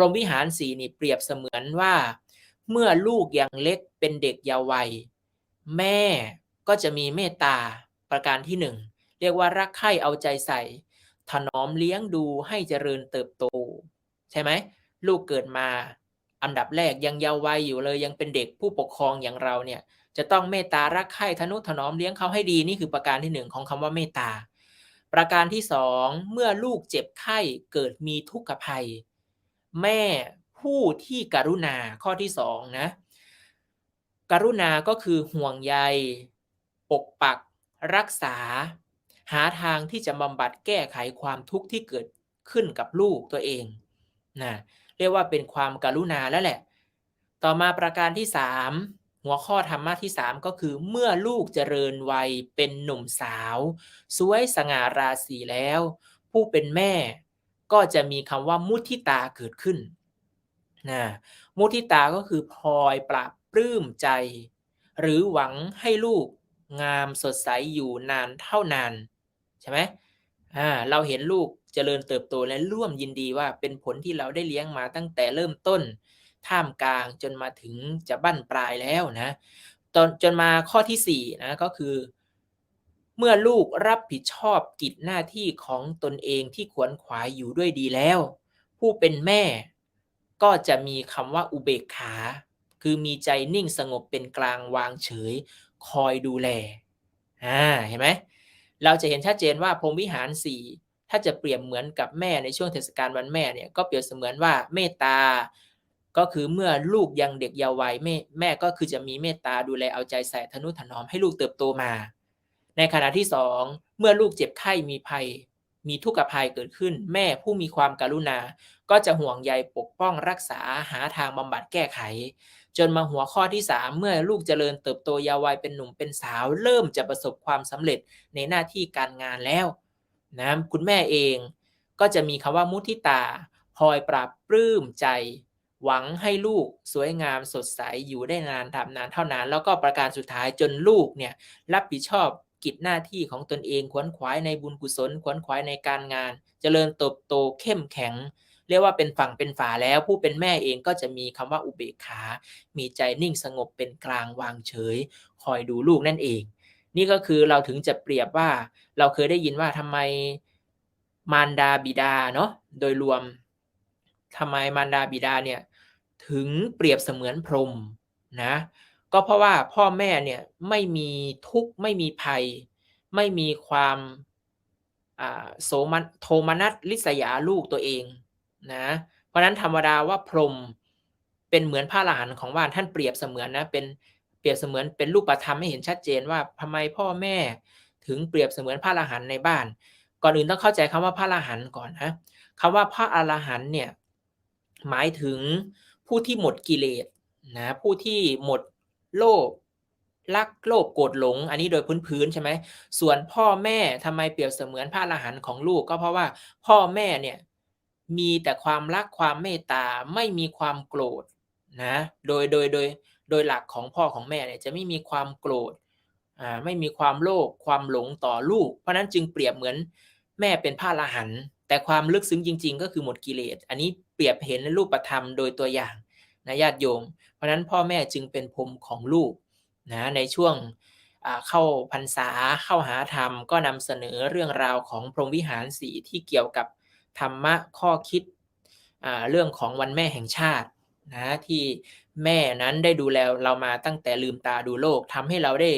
รมวิหารสีนี่เปรียบเสมือนว่า เมื่อลูกยังเล็กเป็นเด็กเยาว์วัย แม่ก็จะมีเมตตาประการที่หนึ่งเรียกว่ารักใคร่เอาใจใส่ ถนอมเลี้ยงดูให้เจริญเติบโต ใช่ไหมลูกเกิดมาอันดับแรกยังเยาว์วัยอยู่เลยยังเป็นเด็กผู้ปกครองอย่างเราเนี่ยจะต้องเมตตารักใคร่ทนุถนอมเลี้ยงเขาให้ดีนี่คือประการที่หนึ่งของคำว่าเมตตาประการที่สองเมื่อลูกเจ็บไข้เกิดมีทุกขภัย แม่ผู้ที่กรุณาข้อที่สองนะ กรุณาก็คือห่วงใย ปกปัก รักษา หาทางที่จะบำบัดแก้ไขความทุกข์ที่เกิดขึ้นกับลูกตัวเองนะเรียกว่าเป็นความกรุณาแล้วแหละ ต่อมาประการที่สามหัวข้อธรรมะที่สามก็คือ เมื่อลูกเจริญวัยเป็นหนุ่มสาว สวยสง่าราศีแล้ว ผู้เป็นแม่ ก็จะมีคำว่ามุทิตาเกิดขึ้นนะมุทิตาก็คือพลอยปราบปลื้มใจ หรือหวังให้ลูกงามสดใสอยู่นานเท่านานใช่ไหมอ่าเราเห็นลูกเจริญเติบโตและร่วมยินดีว่าเป็นผลที่เราได้เลี้ยงมาตั้งแต่เริ่มต้น ท่ามกลางจนมาถึงจะบั้นปลายแล้วนะตอนจนมาข้อที่4นะก็คือ เมื่อลูกรับผิดชอบกิจหน้าที่ของตนเองที่ขวนขวายอยู่ด้วยดีแล้ว ผู้เป็นแม่ก็จะมีคำว่าอุเบกขา คือมีใจนิ่งสงบเป็นกลางวางเฉย คอยดูแลอ่าเห็นไหมเราจะเห็นชัดเจนว่าพรหมวิหารสี่ถ้าจะเปรียบเหมือนกับแม่ในช่วงเทศกาลวันแม่เนี่ยก็เปรียบเสมือนว่าเมตตา ก็คือเมื่อลูกยังเด็กเยาว์วัยแม่แม่ก็คือจะมีเมตตาดูแลเอาใจใส่ทนุถนอมให้ลูกเติบโตมา ในขณะที่สองเมื่อลูกเจ็บไข้มีภัย มีทุกขภัยเกิดขึ้น แม่ผู้มีความการุณา ก็จะห่วงใยปกป้องรักษาหาทางบำบัดแก้ไข จนมาหัวข้อที่ 3 เมื่อลูกเจริญเติบโตยาววัยเป็นหนุ่มเป็นสาว เริ่มจะประสบความสำเร็จในหน้าที่การงานแล้วนะคุณแม่เองก็จะมีคำว่ามุทิตาพลอยปราบปลื้มใจ หวังให้ลูกสวยงามสดใสอยู่ได้นานทำนานเท่านาน แล้วก็ประการสุดท้ายจนลูกเนี่ยรับผิดชอบ กิจหน้าที่ของตนเองขวนขวายในบุญกุศลขวนขวายในการงาน เจริญเติบโตเข้มแข็ง เรียกว่าเป็นฝั่งเป็นฝาแล้ว ผู้เป็นแม่เองก็จะมีคำว่าอุเบกขา มีใจนิ่งสงบเป็นกลางวางเฉย คอยดูลูกนั่นเอง นี่ก็คือเราถึงจะเปรียบว่า เราเคยได้ยินว่าทำไมมารดาบิดาเนาะโดยรวมทำไมมารดาบิดาเนี่ยถึงเปรียบเสมือนพรหมนะ ก็เพราะว่าพ่อแม่เนี่ยไม่มีทุกข์ไม่มีภัย ไม่มีความโสมโทมนัสลิษยาลูกตัวเองนะเพราะนั้นธรรมดาว่าพรหมเป็นเหมือนพระอรหันต์ของบ้านท่านเปรียบเสมือนนะเป็นเปรียบเสมือนเป็นรูปธรรมให้เห็นชัดเจนว่าทำไมพ่อแม่ถึงเปรียบเสมือนพระอรหันต์ในบ้าน ก่อนอื่นต้องเข้าใจคำว่าพระอรหันต์ก่อนนะคำว่าพระอรหันต์เนี่ยหมายถึงผู้ที่หมดกิเลสนะผู้ที่หมด โลภรักโลภโกรธหลง อันนี้โดยพื้นๆใช่ไหมส่วนพ่อแม่ทำไมเปรียบเสมือนพระอรหันต์ของลูกก็เพราะว่าพ่อแม่เนี่ยมีแต่ความรักความเมตตาไม่มีความโกรธนะโดยโดยโดยโดยหลักของพ่อของแม่เนี่ยจะไม่มีความโกรธอ่าไม่มีความโลภความหลงต่อลูก เพราะนั้นจึงเปรียบเหมือนแม่เป็นพระอรหันต์แต่ความลึกซึ้งจริง ๆ ก็คือหมดกิเลส อันนี้เปรียบเห็นในรูปธรรมโดยตัวอย่าง นะญาติโยม เพราะนั้นพ่อแม่จึงเป็นพรมของลูกนะในช่วงเข้าพรรษาเข้าหาธรรม ก็นำเสนอเรื่องราวของพรหมวิหารสีที่เกี่ยวกับธรรมะข้อคิดเรื่องของวันแม่แห่งชาตินะที่แม่นั้นได้ดูแลเรามาตั้งแต่ลืมตาดูโลกทำให้เราได้